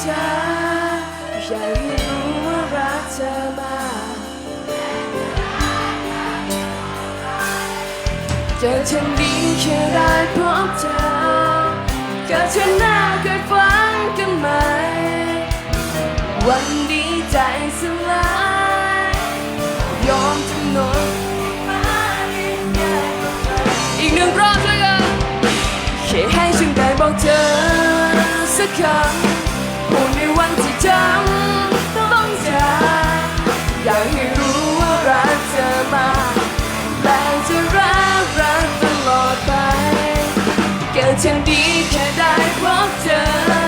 เธอยากให้รู้ว่ารัมาเกิฉันดีแค่ได้พบเธอเกิดฉันหน้าเกิดฟังกันไหม วันดีใจสลาย ยอมจำนนอีกหนึ่งรอบช่วยกันแค่ให้ฉันได้บอกเธอสักคำ ฉันดีแค่ได้พบเจอ